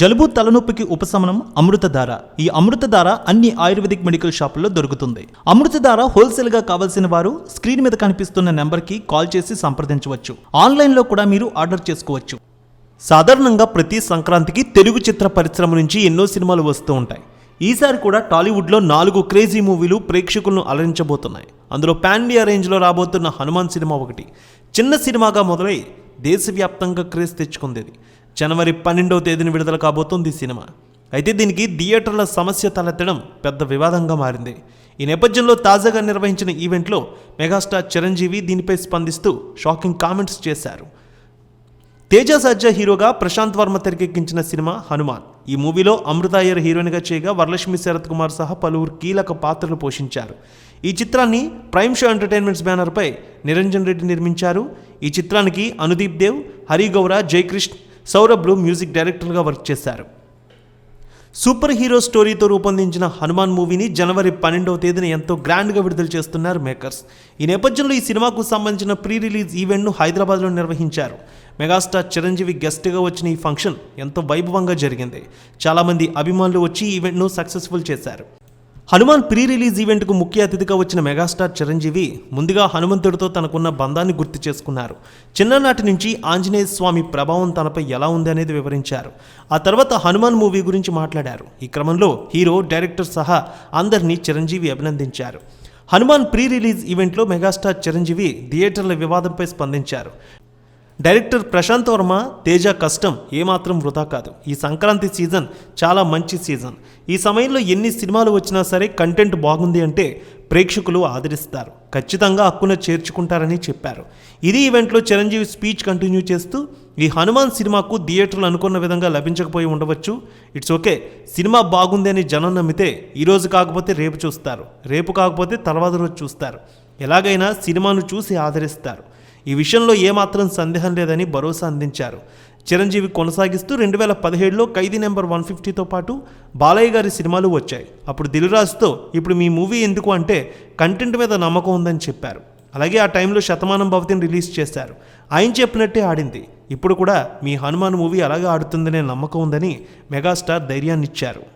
జలుబు తలనొప్పికి ఉపశమనం అమృతధార. ఈ అమృతధార అన్ని ఆయుర్వేదిక్ మెడికల్ షాపుల్లో దొరుకుతుంది. అమృతధార హోల్సేల్గా కావాల్సిన వారు స్క్రీన్ మీద కనిపిస్తున్న నెంబర్కి కాల్ చేసి సంప్రదించవచ్చు. ఆన్లైన్లో కూడా మీరు ఆర్డర్ చేసుకోవచ్చు. సాధారణంగా ప్రతి సంక్రాంతికి తెలుగు చిత్ర పరిశ్రమ నుంచి ఎన్నో సినిమాలు వస్తూ ఉంటాయి. ఈసారి కూడా టాలీవుడ్లో నాలుగు క్రేజీ మూవీలు ప్రేక్షకులను అలరించబోతున్నాయి. అందులో పాండియా రేంజ్లో రాబోతున్న హనుమాన్ సినిమా ఒకటి. చిన్న సినిమాగా మొదలై దేశవ్యాప్తంగా క్రేజ్ తెచ్చుకుంది జనవరి పన్నెండవ తేదీన విడుదల కాబోతోంది సినిమా. అయితే దీనికి థియేటర్ల సమస్య తలెత్తడం పెద్ద వివాదంగా మారింది. ఈ నేపథ్యంలో తాజాగా నిర్వహించిన ఈవెంట్లో మెగాస్టార్ చిరంజీవి దీనిపై స్పందిస్తూ షాకింగ్ కామెంట్స్ చేశారు. తేజ సజ్జ హీరోగా ప్రశాంత్ వర్మ తెరకెక్కించిన సినిమా హనుమాన్. ఈ మూవీలో అమృతాయర్ హీరోయిన్గా చేయగా వరలక్ష్మి శరత్ కుమార్ సహా పలువురు కీలక పాత్రలు పోషించారు. ఈ చిత్రాన్ని ప్రైమ్ షో ఎంటర్టైన్మెంట్స్ బ్యానర్పై నిరంజన్ రెడ్డి నిర్మించారు. ఈ చిత్రానికి అనుదీప్ దేవ్ హరిగౌర జయకృష్ణ సౌరభ్లు మ్యూజిక్ డైరెక్టర్గా వర్క్ చేశారు. సూపర్ హీరో స్టోరీతో రూపొందించిన హనుమాన్ మూవీని జనవరి పన్నెండవ తేదీన ఎంతో గ్రాండ్గా విడుదల చేస్తున్నారు మేకర్స్. ఈ నేపథ్యంలో ఈ సినిమాకు సంబంధించిన ప్రీ రిలీజ్ ఈవెంట్ను హైదరాబాద్లో నిర్వహించారు. మెగాస్టార్ చిరంజీవి గెస్ట్గా వచ్చిన ఈ ఫంక్షన్ ఎంతో వైభవంగా జరిగింది. చాలామంది అభిమానులు వచ్చి ఈవెంట్ను సక్సెస్ఫుల్ చేశారు. హనుమాన్ ప్రీ రిలీజ్ ఈవెంట్కు ముఖ్య అతిథిగా వచ్చిన మెగాస్టార్ చిరంజీవి ముందుగా హనుమంతుడితో తనకున్న బంధాన్ని గుర్తు చేసుకున్నారు. చిన్ననాటి నుంచి ఆంజనేయ స్వామి ప్రభావం తనపై ఎలా ఉంది అనేది వివరించారు. ఆ తర్వాత హనుమాన్ మూవీ గురించి మాట్లాడారు. ఈ క్రమంలో హీరో డైరెక్టర్ సహా అందరినీ చిరంజీవి అభినందించారు. హనుమాన్ ప్రీ రిలీజ్ ఈవెంట్లో మెగాస్టార్ చిరంజీవి థియేటర్ల వివాదంపై స్పందించారు. డైరెక్టర్ ప్రశాంత్ వర్మ తేజ కష్టం ఏమాత్రం వృధా కాదు. ఈ సంక్రాంతి సీజన్ చాలా మంచి సీజన్. ఈ సమయంలో ఎన్ని సినిమాలు వచ్చినా సరే కంటెంట్ బాగుంది అంటే ప్రేక్షకులు ఆదరిస్తారు. ఖచ్చితంగా హక్కున చేర్చుకుంటారని చెప్పారు. ఇది ఈవెంట్లో చిరంజీవి స్పీచ్ కంటిన్యూ చేస్తూ ఈ హనుమాన్ సినిమాకు థియేటర్లు అనుకున్న విధంగా లభించకపోయి ఉండవచ్చు. It's okay. సినిమా బాగుంది అని జనం నమ్మితే ఈరోజు కాకపోతే రేపు చూస్తారు. రేపు కాకపోతే తర్వాత రోజు చూస్తారు. ఎలాగైనా సినిమాను చూసి ఆదరిస్తారు. ఈ విషయంలో ఏమాత్రం సందేహం లేదని భరోసా అందించారు. చిరంజీవి కొనసాగిస్తూ రెండు వేల పదిహేడులో ఖైదీ నెంబర్ వన్ ఫిఫ్టీతో పాటు బాలయ్య గారి సినిమాలు వచ్చాయి. అప్పుడు దిల్రాజుతో ఇప్పుడు మీ మూవీ ఎందుకు అంటే కంటెంట్ మీద నమ్మకం ఉందని చెప్పారు. అలాగే ఆ టైంలో శతమానం భవతిని రిలీజ్ చేశారు. ఆయన చెప్పినట్టే ఆడింది. ఇప్పుడు కూడా మీ హనుమాన్ మూవీ అలాగే ఆడుతుందనే నమ్మకం ఉందని మెగాస్టార్ ధైర్యాన్ని ఇచ్చారు